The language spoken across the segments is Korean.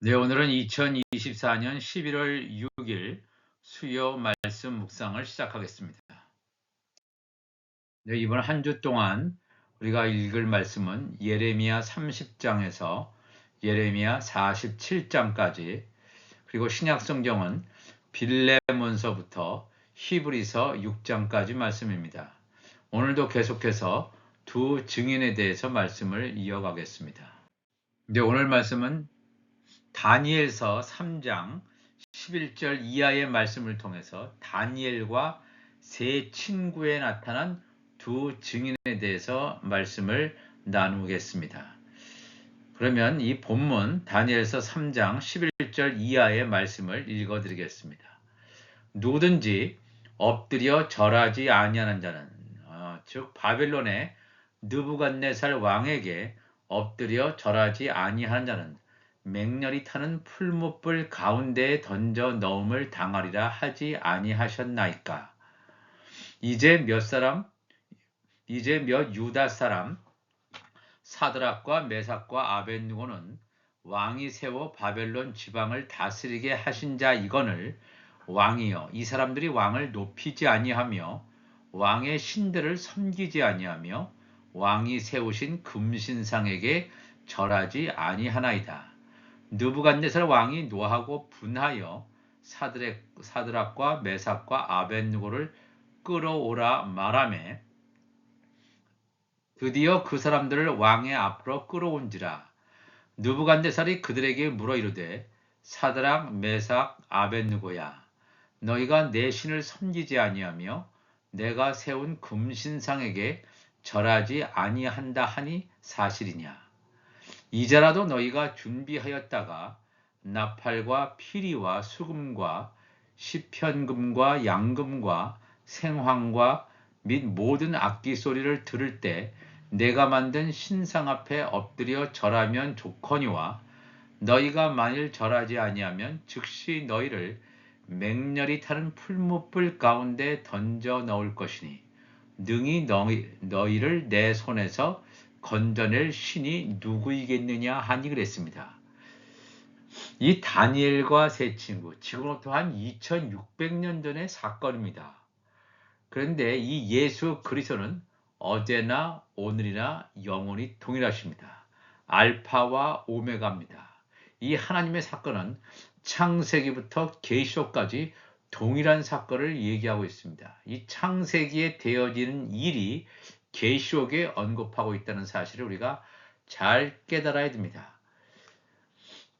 네, 오늘은 2024년 11월 6일 수요 말씀 묵상을 시작하겠습니다. 네, 이번 한 주 동안 우리가 읽을 말씀은 예레미야 30장에서 예레미야 47장까지 그리고 신약 성경은 빌레몬서부터 히브리서 6장까지 말씀입니다. 오늘도 계속해서 두 증인에 대해서 말씀을 이어가겠습니다. 네, 오늘 말씀은 다니엘서 3장 11절 이하의 말씀을 통해서 다니엘과 세 친구에 나타난 두 증인에 대해서 말씀을 나누겠습니다. 그러면 이 본문 다니엘서 3장 11절 이하의 말씀을 읽어 드리겠습니다. 누구든지 엎드려 절하지 아니하는 자는 어, 즉 바벨론의 느부갓네살 왕에게 엎드려 절하지 아니하는 자는 맹렬히 타는 풀무불 가운데에 던져 넣음을 당하리라 하지 아니하셨나이까. 이제 몇 사람, 이제 몇 유다 사람, 사드락과 메삭과 아벤누고는 왕이 세워 바벨론 지방을 다스리게 하신 자 이건을 왕이여 이 사람들이 왕을 높이지 아니하며 왕의 신들을 섬기지 아니하며 왕이 세우신 금신상에게 절하지 아니하나이다. 느부갓네살 왕이 노하고 분하여 사드렉, 사드락과 메삭과 아벤누고를 끌어오라 말하매 드디어 그 사람들을 왕의 앞으로 끌어온지라. 느부갓네살이 그들에게 물어 이르되 사드락 메삭 아벤누고야 너희가 내 신을 섬기지 아니하며 내가 세운 금신상에게 절하지 아니한다 하니 사실이냐 이제라도 너희가 준비하였다가 나팔과 피리와 수금과 시편금과 양금과 생황과 및 모든 악기 소리를 들을 때 내가 만든 신상 앞에 엎드려 절하면 좋거니와 너희가 만일 절하지 아니하면 즉시 너희를 맹렬히 타는 풀무불 가운데 던져 넣을 것이니 능히 너희, 너희를 내 손에서 건져낼 신이 누구이겠느냐 하니 그랬습니다. 이 다니엘과 세 친구, 지금부터 한 2600년 전의 사건입니다. 그런데 이 예수 그리스도는 어제나 오늘이나 영원히 동일하십니다. 알파와 오메가입니다. 이 하나님의 사건은 창세기부터 계시록까지 동일한 사건을 얘기하고 있습니다. 이 창세기에 되어지는 일이 계시록에 언급하고 있다는 사실을 우리가 잘 깨달아야 됩니다.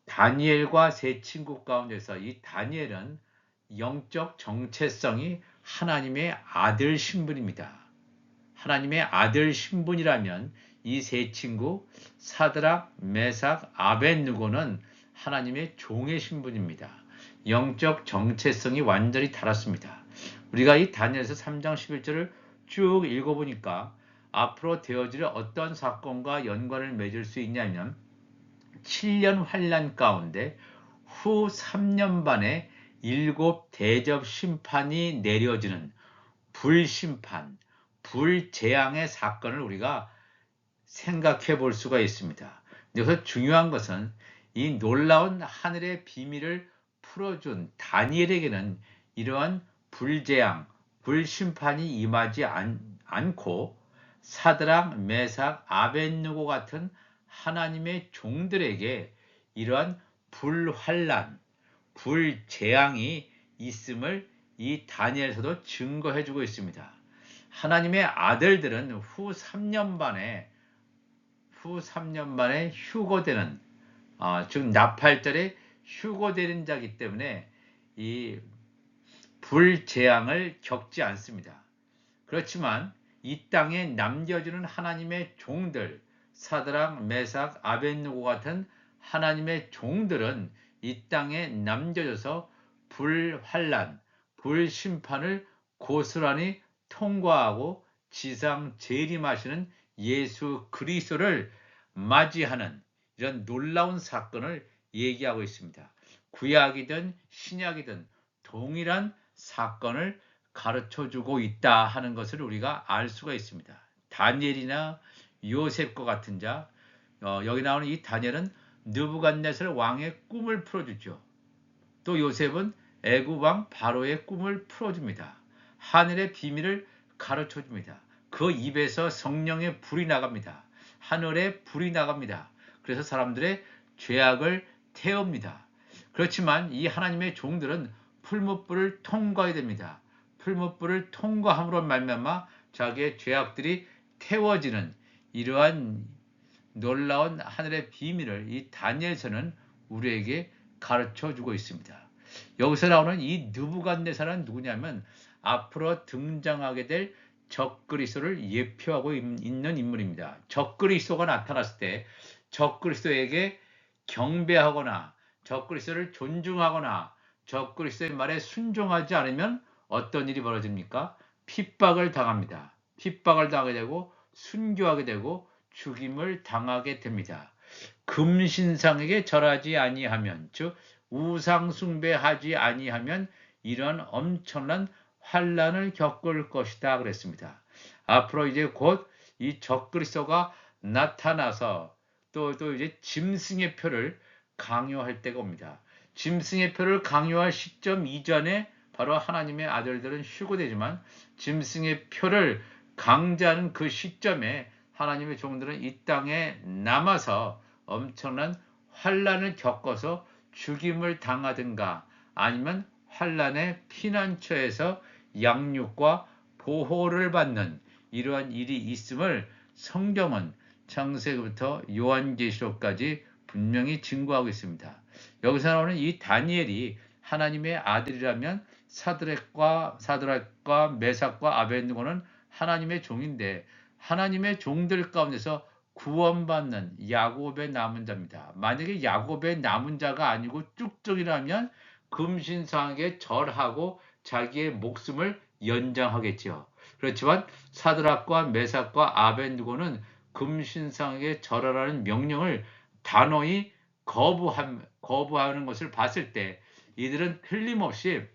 다니엘과 세 친구 가운데서 이 다니엘은 영적 정체성이 하나님의 아들 신분입니다. 하나님의 아들 신분이라면 이 세 친구 사드락, 메삭, 아벤누고는 하나님의 종의 신분입니다. 영적 정체성이 완전히 달랐습니다. 우리가 이 다니엘서 3장 11절을 쭉 읽어보니까 앞으로 되어질 어떤 사건과 연관을 맺을 수 있냐면 7년 환란 가운데 후 3년 반에 일곱 대접 심판이 내려지는 불심판, 불재앙의 사건을 우리가 생각해 볼 수가 있습니다. 여기서 중요한 것은 이 놀라운 하늘의 비밀을 풀어준 다니엘에게는 이러한 불재앙, 불심판이 임하지 않, 않고 사드랑, 메삭, 아벤누고 같은 하나님의 종들에게 이러한 불환란, 불재앙이 있음을 이 다니엘서도 증거해 주고 있습니다. 하나님의 아들들은 후 3년 만에 후 3년 만에 휴거되는 어, 즉 나팔절에 휴거되는 자기 때문에 이 불재앙을 겪지 않습니다. 그렇지만 이 땅에 남겨주는 하나님의 종들, 사드랑, 메삭, 아벤누고 같은 하나님의 종들은 이 땅에 남겨져서 불환란, 불심판을 고스란히 통과하고 지상 재림하시는 예수 그리스도를 맞이하는 이런 놀라운 사건을 얘기하고 있습니다. 구약이든 신약이든 동일한 사건을 가르쳐 주고 있다 하는 것을 우리가 알 수가 있습니다. 다니엘이나 요셉과 같은 자, 어, 여기 나오는 이 다니엘은 느부갓네살 왕의 꿈을 풀어주죠. 또 요셉은 애굽 왕 바로의 꿈을 풀어줍니다. 하늘의 비밀을 가르쳐줍니다. 그 입에서 성령의 불이 나갑니다. 하늘에 불이 나갑니다. 그래서 사람들의 죄악을 태웁니다. 그렇지만 이 하나님의 종들은 풀무불을 통과해야 됩니다. 풀무불을 통과함으로 말미암아 자기의 죄악들이 태워지는 이러한 놀라운 하늘의 비밀을 이 다니엘서는 우리에게 가르쳐 주고 있습니다. 여기서 나오는 이 느부갓네살은 누구냐면 앞으로 등장하게 될 적그리스도를 예표하고 있는 인물입니다. 적그리스도가 나타났을 때 적그리스도에게 경배하거나 적그리스도를 존중하거나 적그리스도의 말에 순종하지 않으면 어떤 일이 벌어집니까? 핍박을 당합니다. 핍박을 당하게 되고 순교하게 되고 죽임을 당하게 됩니다. 금신상에게 절하지 아니하면 즉 우상 숭배하지 아니하면 이런 엄청난 환란을 겪을 것이다 그랬습니다. 앞으로 이제 곧 이 적그리스도가 나타나서 또 또 이제 짐승의 표를 강요할 때가 옵니다. 짐승의 표를 강요할 시점 이전에 바로 하나님의 아들들은 휴고되지만 짐승의 표를 강제하는 그 시점에 하나님의 종들은 이 땅에 남아서 엄청난 환란을 겪어서 죽임을 당하든가 아니면 환란의 피난처에서 양육과 보호를 받는 이러한 일이 있음을 성경은 창세기부터 요한계시록까지 분명히 증거하고 있습니다. 여기서 나오는 이 다니엘이 하나님의 아들이라면 사드렉과 사드락과 메삭과 아벤누고는 하나님의 종인데 하나님의 종들 가운데서 구원받는 야곱의 남은 자입니다. 만약에 야곱의 남은 자가 아니고 쭉쭉이라면 금신상에 절하고 자기의 목숨을 연장하겠지요. 그렇지만 사드락과 메삭과 아벤누고는 금신상에 절하라는 명령을 단호히 거부함, 거부하는 것을 봤을 때 이들은 틀림없이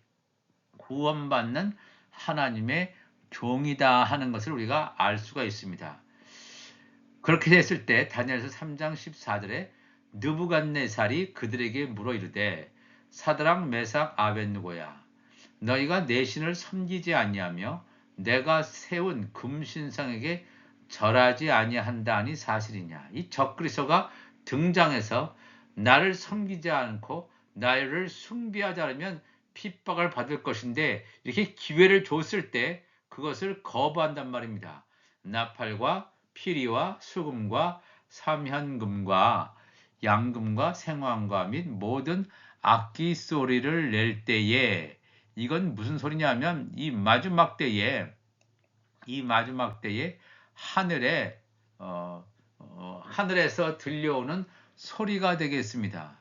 구원받는 하나님의 종이다 하는 것을 우리가 알 수가 있습니다. 그렇게 됐을 때 다니엘서 3장 14절에 느부갓네살이 그들에게 물어 이르되 사드랑 메삭 아벤누고야 너희가 내 신을 섬기지 아니하며 내가 세운 금신상에게 절하지 아니한다 하니 사실이냐 이 적그리스도가 등장해서 나를 섬기지 않고 나를 숭배하지 않으면 핍박을 받을 것인데 이렇게 기회를 줬을 때 그것을 거부한단 말입니다. 나팔과 피리와 수금과 삼현금과 양금과 생황과 및 모든 악기 소리를 낼 때에 이건 무슨 소리냐면 이 마지막 때에 이 마지막 때에 하늘에 어, 어, 하늘에서 들려오는 소리가 되겠습니다.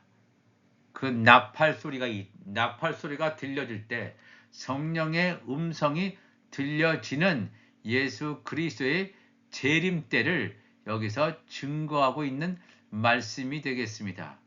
그 나팔 소리가 나팔 소리가 들려질 때 성령의 음성이 들려지는 예수 그리스도의 재림 때를 여기서 증거하고 있는 말씀이 되겠습니다.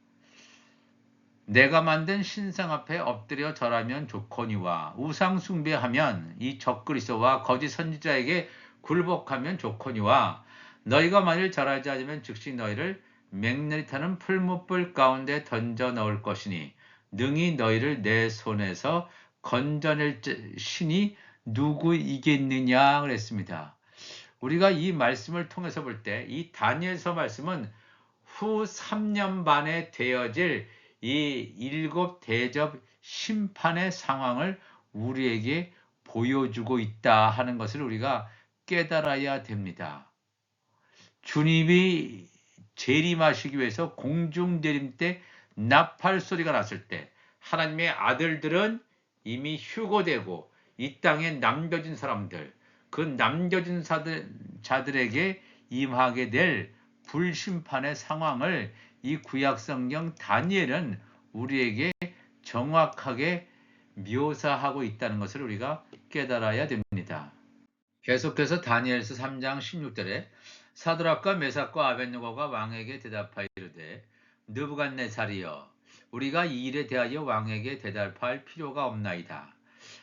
내가 만든 신상 앞에 엎드려 절하면 좋거니와 우상 숭배하면 이 적그리스도와 거짓 선지자에게 굴복하면 좋거니와 너희가 만일 절하지 않으면 즉시 너희를 맹렬히 타는 풀무불 가운데 던져 넣을 것이니 능히 너희를 내 손에서 건져낼 신이 누구이겠느냐 그랬습니다. 우리가 이 말씀을 통해서 볼 때 이 다니엘서 말씀은 후 3년 반에 되어질 이 일곱 대접 심판의 상황을 우리에게 보여주고 있다 하는 것을 우리가 깨달아야 됩니다. 주님이 재림하시기 위해서 공중 재림 때 나팔 소리가 났을 때 하나님의 아들들은 이미 휴고되고 이 땅에 남겨진 사람들 그 남겨진 자들, 자들에게 임하게 될 불심판의 상황을 이 구약성경 다니엘은 우리에게 정확하게 묘사하고 있다는 것을 우리가 깨달아야 됩니다. 계속해서 다니엘서 3장 16절에 사드락과 메삭과 아벤누고가 왕에게 대답하여 이르되 느부갓네살이여 우리가 이 일에 대하여 왕에게 대답할 필요가 없나이다.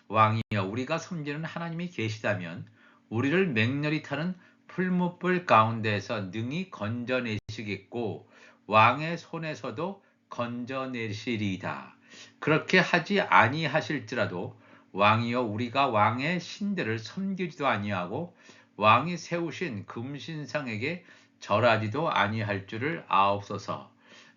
왕이여 우리가 섬기는 하나님이 계시다면 우리를 맹렬히 타는 풀무불 가운데에서 능히 건져내시겠고 왕의 손에서도 건져내시리이다. 그렇게 하지 아니하실지라도 왕이여 우리가 왕의 신들을 섬기지도 아니하고 왕이 세우신 금신상에게 절하지도 아니할 줄을 아옵소서.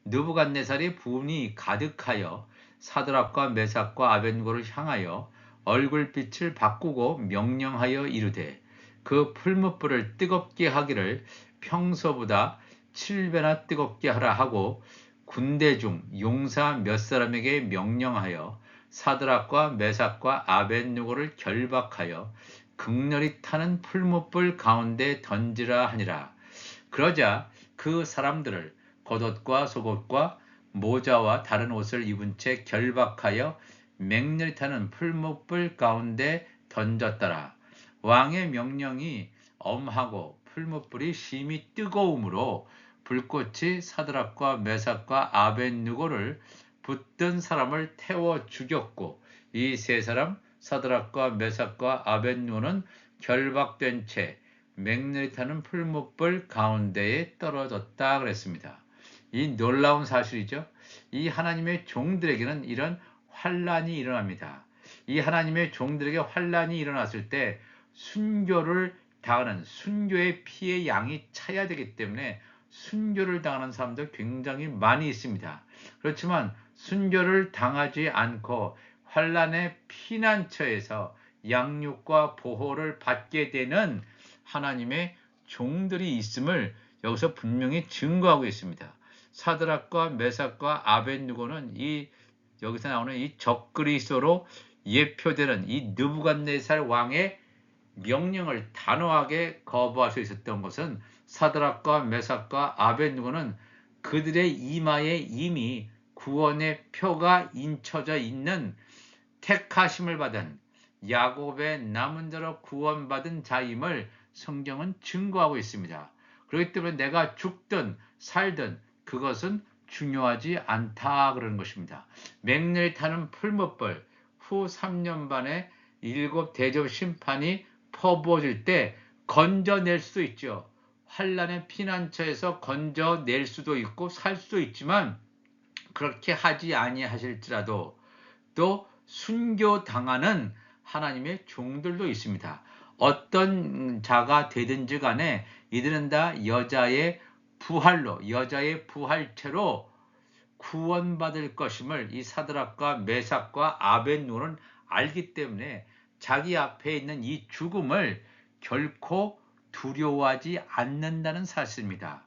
느부갓네살이 분이 가득하여 사드락과 메삭과 아벤고를 향하여 얼굴빛을 바꾸고 명령하여 이르되 그 풀무불을 뜨겁게 하기를 평소보다 7배나 뜨겁게 하라 하고 군대 중 용사 몇 사람에게 명령하여 사드락과 메삭과 아벤누고를 결박하여 극렬히 타는 풀무불 가운데 던지라 하니라. 그러자 그 사람들을 겉옷과 속옷과 모자와 다른 옷을 입은 채 결박하여 맹렬히 타는 풀무불 가운데 던졌더라. 왕의 명령이 엄하고 풀무불이 심히 뜨거움으로 불꽃이 사드락과 메삭과 아벤누고를 붙든 사람을 태워 죽였고 이 세 사람 사드락과 메삭과 아벤누고는 결박된 채 맹렬히 타는 풀무불 가운데에 떨어졌다 그랬습니다. 이 놀라운 사실이죠. 이 하나님의 종들에게는 이런 환란이 일어납니다. 이 하나님의 종들에게 환란이 일어났을 때 순교를 당하는 순교의 피의 양이 차야 되기 때문에 순교를 당하는 사람들 굉장히 많이 있습니다. 그렇지만 순교를 당하지 않고 환란의 피난처에서 양육과 보호를 받게 되는 하나님의 종들이 있음을 여기서 분명히 증거하고 있습니다. 사드락과 메삭과 아벤누고는 이 여기서 나오는 이 적그리스도로 예표되는 이 느부갓네살 왕의 명령을 단호하게 거부할 수 있었던 것은 사드락과 메삭과 아벤누고는 그들의 이마에 이미 구원의 표가 인쳐져 있는 택하심을 받은 야곱의 남은 자로 구원받은 자임을 성경은 증거하고 있습니다. 그렇기 때문에 내가 죽든 살든 그것은 중요하지 않다 그러는 것입니다. 맹렬히 타는 풀무불 후 3년 반에 일곱 대접 심판이 퍼부어질 때 건져낼 수도 있죠. 환란의 피난처에서 건져낼 수도 있고 살 수도 있지만 그렇게 하지 아니하실지라도 또 순교 당하는 하나님의 종들도 있습니다. 어떤 자가 되든지 간에 이들은 다 여자의 부활로 여자의 부활체로 구원받을 것임을 이 사드락과 메삭과 아벤누는 알기 때문에 자기 앞에 있는 이 죽음을 결코 두려워하지 않는다는 사실입니다.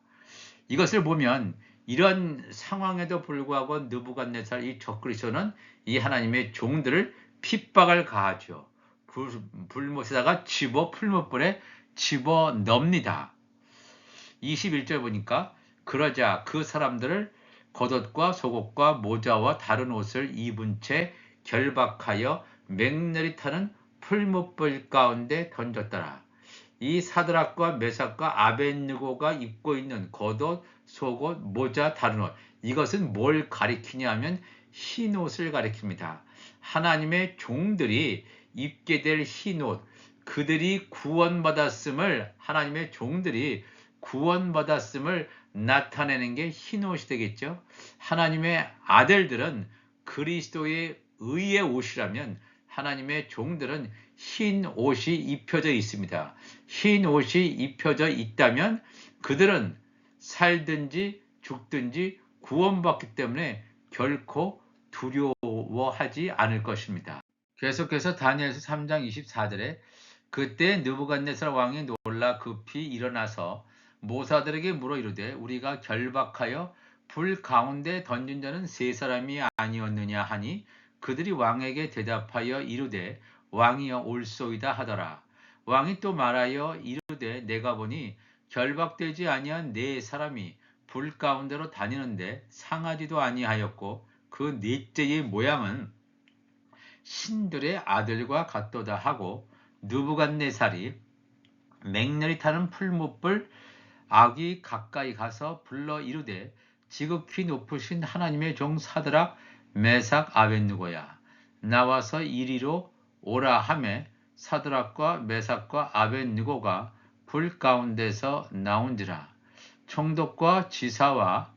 이것을 보면 이런 상황에도 불구하고 느부갓네살 이 적그리스도는 이 하나님의 종들을 핍박을 가하죠. 불, 불못에다가 집어 풀못불에 집어 넣습니다. 21절 보니까 그러자 그 사람들을 겉옷과 속옷과 모자와 다른 옷을 입은 채 결박하여 맹렬히 타는 풀무불 가운데 던졌더라. 이 사드락과 메삭과 아벤느고가 입고 있는 겉옷, 속옷, 모자, 다른 옷 이것은 뭘 가리키냐 하면 흰 옷을 가리킵니다. 하나님의 종들이 입게 될 흰 옷, 그들이 구원받았음을 하나님의 종들이 구원받았음을 나타내는 게 흰 옷이 되겠죠. 하나님의 아들들은 그리스도의 의의 옷이라면 하나님의 종들은 흰 옷이 입혀져 있습니다. 흰 옷이 입혀져 있다면 그들은 살든지 죽든지 구원받기 때문에 결코 두려워하지 않을 것입니다. 계속해서 다니엘서 3장 24절에 그때 느부갓네살 왕이 놀라 급히 일어나서 모사들에게 물어 이르되 우리가 결박하여 불 가운데 던진 자는 세 사람이 아니었느냐 하니 그들이 왕에게 대답하여 이르되 왕이여 올소이다 하더라. 왕이 또 말하여 이르되 내가 보니 결박되지 아니한 네 사람이 불 가운데로 다니는데 상하지도 아니하였고 그 넷째의 모양은 신들의 아들과 같도다 하고 누부갓네살이 맹렬히 타는 풀무불 악이 가까이 가서 불러 이르되 지극히 높으신 하나님의 종 사드락 메삭 아벤누고야. 나와서 이리로 오라 함에 사드락과 메삭과 아벤누고가 불 가운데서 나온지라 총독과 지사와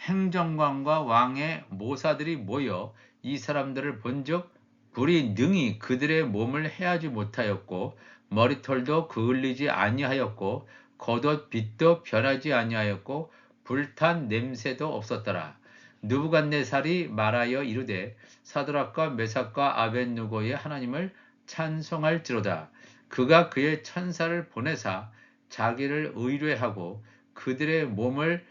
행정관과 왕의 모사들이 모여 이 사람들을 본즉 불이 능히 그들의 몸을 해하지 못하였고 머리털도 그을리지 아니하였고 겉옷 빛도 변하지 아니하였고 불탄 냄새도 없었더라. 느부갓네살이 말하여 이르되 사드락과 메삭과 아벤누고의 하나님을 찬송할지로다. 그가 그의 천사를 보내사 자기를 의뢰하고 그들의 몸을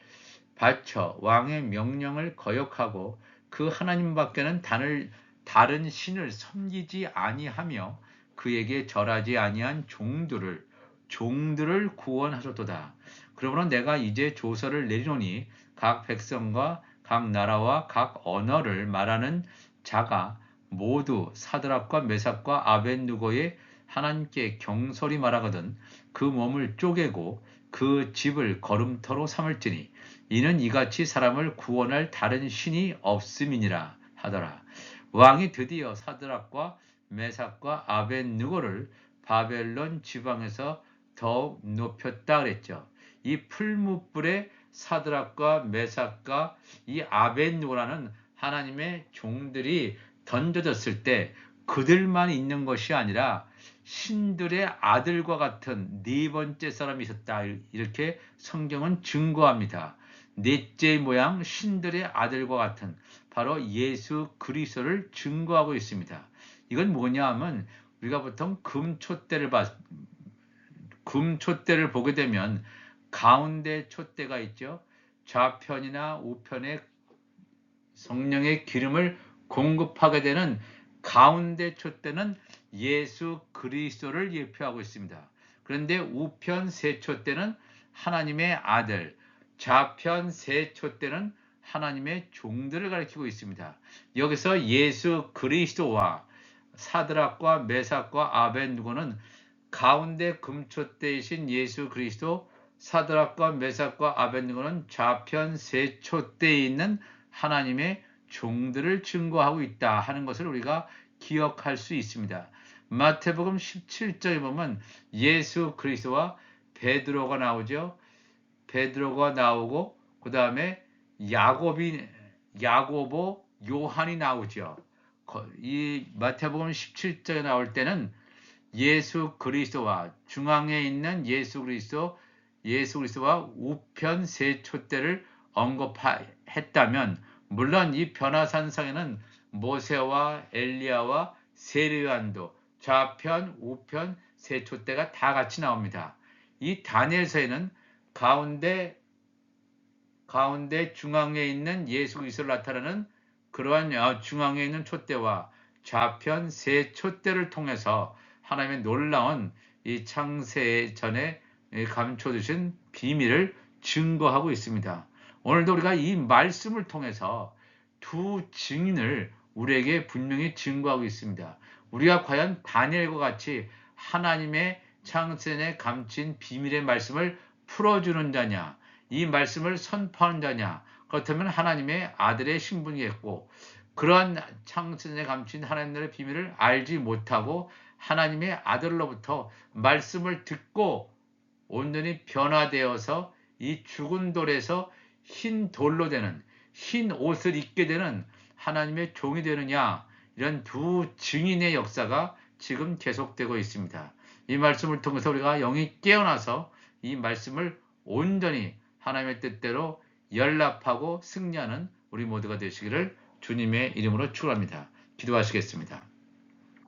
바쳐 왕의 명령을 거역하고 그 하나님 밖에는 단을 다른 신을 섬기지 아니하며 그에게 절하지 아니한 종들을 종들을 구원하셨도다. 그러므로 내가 이제 조서를 내리노니 각 백성과 각 나라와 각 언어를 말하는 자가 모두 사드락과 메삭과 아벤누고의 하나님께 경솔히 말하거든 그 몸을 쪼개고 그 집을 걸음터로 삼을지니 이는 이같이 사람을 구원할 다른 신이 없음이니라 하더라. 왕이 드디어 사드락과 메삭과 아벤누고를 바벨론 지방에서 더욱 높였다 그랬죠. 이 풀무불에 사드락과 메삭과 이 아벤누고라는 하나님의 종들이 던져졌을 때 그들만 있는 것이 아니라 신들의 아들과 같은 네 번째 사람이 있었다. 이렇게 성경은 증거합니다. 넷째 모양 신들의 아들과 같은 바로 예수 그리스도를 증거하고 있습니다. 이건 뭐냐 하면 우리가 보통 금촛대를 봐 금촛대를 보게 되면 가운데 촛대가 있죠. 좌편이나 우편에 성령의 기름을 공급하게 되는 가운데 촛대는 예수 그리스도를 예표하고 있습니다. 그런데 우편 세촛대는 하나님의 아들, 좌편 세촛대는 하나님의 종들을 가리키고 있습니다. 여기서 예수 그리스도와 사드락과 메삭과 아벤누고는 가운데 금촛대이신 예수 그리스도 사드락과 메삭과 아벤누고는 좌편 세촛대에 있는 하나님의 종들을 증거하고 있다 하는 것을 우리가 기억할 수 있습니다. 마태복음 17장에 보면 예수 그리스도와 베드로가 나오죠. 베드로가 나오고 그 다음에 야곱이 야고보 요한이 나오죠. 이 마태복음 17장에 나올 때는 예수 그리스도와 중앙에 있는 예수 그리스도 예수 그리스도와 우편 세 촛대를 언급했다면 물론 이 변화산상에는 모세와 엘리야와 세례요한도 좌편, 우편, 세촛대가 다 같이 나옵니다. 이 다니엘서에는 가운데 가운데 중앙에 있는 예수 그리스도를 나타내는 그러한 어, 중앙에 있는 촛대와 좌편 세 촛대를 통해서 하나님의 놀라운 이 창세 전에 감춰주신 비밀을 증거하고 있습니다. 오늘도 우리가 이 말씀을 통해서 두 증인을 우리에게 분명히 증거하고 있습니다. 우리가 과연 다니엘과 같이 하나님의 창세에 감춘 비밀의 말씀을 풀어주는 자냐, 이 말씀을 선포하는 자냐, 그렇다면 하나님의 아들의 신분이겠고, 그러한 창세에 감춘 하나님의 비밀을 알지 못하고 하나님의 아들로부터 말씀을 듣고 온전히 변화되어서 이 죽은 돌에서 흰 돌로 되는 흰 옷을 입게 되는 하나님의 종이 되느냐 이런 두 증인의 역사가 지금 계속되고 있습니다. 이 말씀을 통해서 우리가 영이 깨어나서 이 말씀을 온전히 하나님의 뜻대로 연락하고 승리하는 우리 모두가 되시기를 주님의 이름으로 축원합니다. 기도하시겠습니다.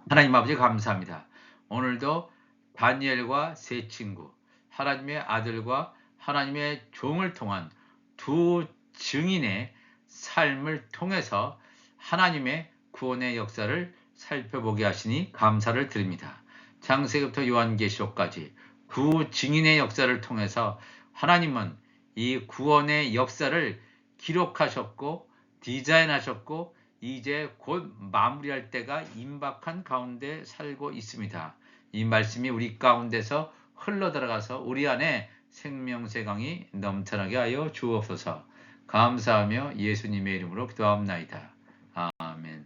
하나님 아버지 감사합니다. 오늘도 다니엘과 세 친구, 하나님의 아들과 하나님의 종을 통한 두 증인의 삶을 통해서 하나님의 구원의 역사를 살펴보게 하시니 감사를 드립니다. 장세기부터 요한계시록까지 구 증인의 역사를 통해서 하나님은 이 구원의 역사를 기록하셨고 디자인하셨고 이제 곧 마무리할 때가 임박한 가운데 살고 있습니다. 이 말씀이 우리 가운데서 흘러 들어가서 우리 안에 생명세강이 넘쳐나게 하여 주옵소서. 감사하며 예수님의 이름으로 기도합니다. 아멘.